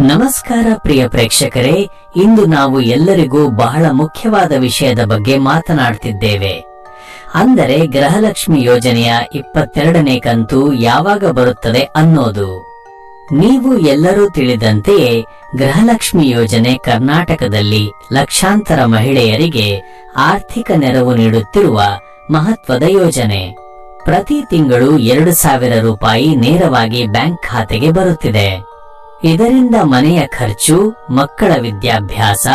ನಮಸ್ಕಾರ ಪ್ರಿಯ ಪ್ರೇಕ್ಷಕರೇ, ಇಂದು ನಾವು ಎಲ್ಲರಿಗೂ ಬಹಳ ಮುಖ್ಯವಾದ ವಿಷಯದ ಬಗ್ಗೆ ಮಾತನಾಡ್ತಿದ್ದೇವೆ. ಅಂದರೆ ಗೃಹಲಕ್ಷ್ಮಿ ಯೋಜನೆಯ ಇಪ್ಪತ್ತೆರಡನೇ ಕಂತು ಯಾವಾಗ ಬರುತ್ತದೆ ಅನ್ನೋದು. ನೀವು ಎಲ್ಲರೂ ತಿಳಿದಂತೆಯೇ, ಗೃಹಲಕ್ಷ್ಮಿ ಯೋಜನೆ ಕರ್ನಾಟಕದಲ್ಲಿ ಲಕ್ಷಾಂತರ ಮಹಿಳೆಯರಿಗೆ ಆರ್ಥಿಕ ನೆರವು ನೀಡುತ್ತಿರುವ ಮಹತ್ವದ ಯೋಜನೆ. ಪ್ರತಿ ತಿಂಗಳು ಎರಡು ಸಾವಿರ ರೂಪಾಯಿ ನೇರವಾಗಿ ಬ್ಯಾಂಕ್ ಖಾತೆಗೆ ಬರುತ್ತಿದೆ. ಇದರಿಂದ ಮನೆಯ ಖರ್ಚು, ಮಕ್ಕಳ ವಿದ್ಯಾಭ್ಯಾಸ,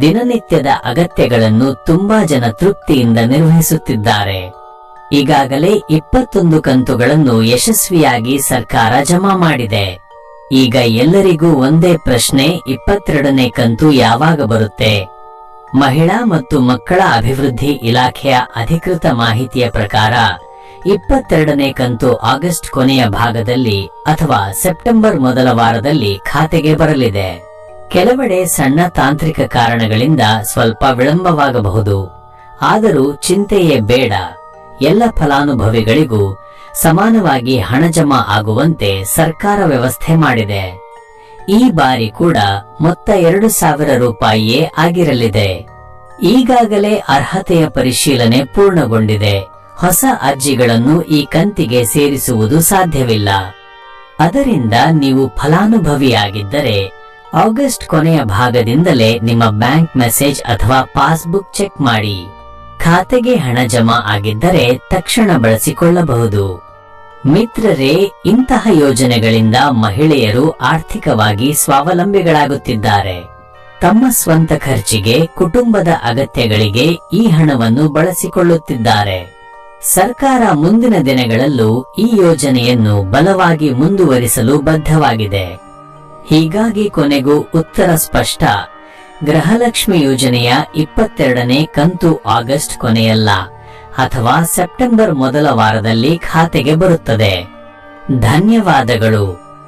ದಿನನಿತ್ಯದ ಅಗತ್ಯಗಳನ್ನು ತುಂಬಾ ಜನ ತೃಪ್ತಿಯಿಂದ ನಿರ್ವಹಿಸುತ್ತಿದ್ದಾರೆ. ಈಗಾಗಲೇ ಇಪ್ಪತ್ತೊಂದು ಕಂತುಗಳನ್ನು ಯಶಸ್ವಿಯಾಗಿ ಸರ್ಕಾರ ಜಮಾ ಮಾಡಿದೆ. ಈಗ ಎಲ್ಲರಿಗೂ ಒಂದೇ ಪ್ರಶ್ನೆ, ಇಪ್ಪತ್ತೆರಡನೇ ಕಂತು ಯಾವಾಗ ಬರುತ್ತೆ? ಮಹಿಳಾ ಮತ್ತು ಮಕ್ಕಳ ಅಭಿವೃದ್ಧಿ ಇಲಾಖೆಯ ಅಧಿಕೃತ ಮಾಹಿತಿಯ ಪ್ರಕಾರ ಇಪ್ಪತ್ತೆರಡನೇ ಕಂತು ಆಗಸ್ಟ್ ಕೊನೆಯ ಭಾಗದಲ್ಲಿ ಅಥವಾ ಸೆಪ್ಟೆಂಬರ್ ಮೊದಲ ವಾರದಲ್ಲಿ ಖಾತೆಗೆ ಬರಲಿದೆ. ಕೆಲವೆಡೆ ಸಣ್ಣ ತಾಂತ್ರಿಕ ಕಾರಣಗಳಿಂದ ಸ್ವಲ್ಪ ವಿಳಂಬವಾಗಬಹುದು. ಆದರೂ ಚಿಂತೆಯೇ ಬೇಡ. ಎಲ್ಲ ಫಲಾನುಭವಿಗಳಿಗೂ ಸಮಾನವಾಗಿ ಹಣ ಜಮಾ ಆಗುವಂತೆ ಸರ್ಕಾರ ವ್ಯವಸ್ಥೆ ಮಾಡಿದೆ. ಈ ಬಾರಿ ಕೂಡ ಮೊತ್ತ ಎರಡು ಸಾವಿರ ರೂಪಾಯಿಯೇ ಆಗಿರಲಿದೆ. ಈಗಾಗಲೇ ಅರ್ಹತೆಯ ಪರಿಶೀಲನೆ ಪೂರ್ಣಗೊಂಡಿದೆ. ಹೊಸ ಅರ್ಜಿಗಳನ್ನು ಈ ಕಂತಿಗೆ ಸೇರಿಸುವುದು ಸಾಧ್ಯವಿಲ್ಲ. ಅದರಿಂದ ನೀವು ಫಲಾನುಭವಿಯಾಗಿದ್ದರೆ, ಆಗಸ್ಟ್ ಕೊನೆಯ ಭಾಗದಿಂದಲೇ ನಿಮ್ಮ ಬ್ಯಾಂಕ್ ಮೆಸೇಜ್ ಅಥವಾ ಪಾಸ್ಬುಕ್ ಚೆಕ್ ಮಾಡಿ. ಖಾತೆಗೆ ಹಣ ಜಮಾ ಆಗಿದ್ದರೆ ತಕ್ಷಣ ಬಳಸಿಕೊಳ್ಳಬಹುದು. ಮಿತ್ರರೇ, ಇಂತಹ ಯೋಜನೆಗಳಿಂದ ಮಹಿಳೆಯರು ಆರ್ಥಿಕವಾಗಿ ಸ್ವಾವಲಂಬಿಗಳಾಗುತ್ತಿದ್ದಾರೆ. ತಮ್ಮ ಸ್ವಂತ ಖರ್ಚಿಗೆ, ಕುಟುಂಬದ ಅಗತ್ಯಗಳಿಗೆ ಈ ಹಣವನ್ನು ಬಳಸಿಕೊಳ್ಳುತ್ತಿದ್ದಾರೆ. ಸರ್ಕಾರ ಮುಂದಿನ ದಿನಗಳಲ್ಲೂ ಈ ಯೋಜನೆಯನ್ನು ಬಲವಾಗಿ ಮುಂದುವರಿಸಲು ಬದ್ಧವಾಗಿದೆ. ಹೀಗಾಗಿ ಕೊನೆಗೂ ಉತ್ತರ ಸ್ಪಷ್ಟ. ಗೃಹಲಕ್ಷ್ಮಿ ಯೋಜನೆಯ ಇಪ್ಪತ್ತೆರಡನೇ ಕಂತು ಆಗಸ್ಟ್ ಕೊನೆಯಲ್ಲ, ಅಥವಾ ಸೆಪ್ಟೆಂಬರ್ ಮೊದಲ ವಾರದಲ್ಲಿ ಖಾತೆಗೆ ಬರುತ್ತದೆ. ಧನ್ಯವಾದಗಳು.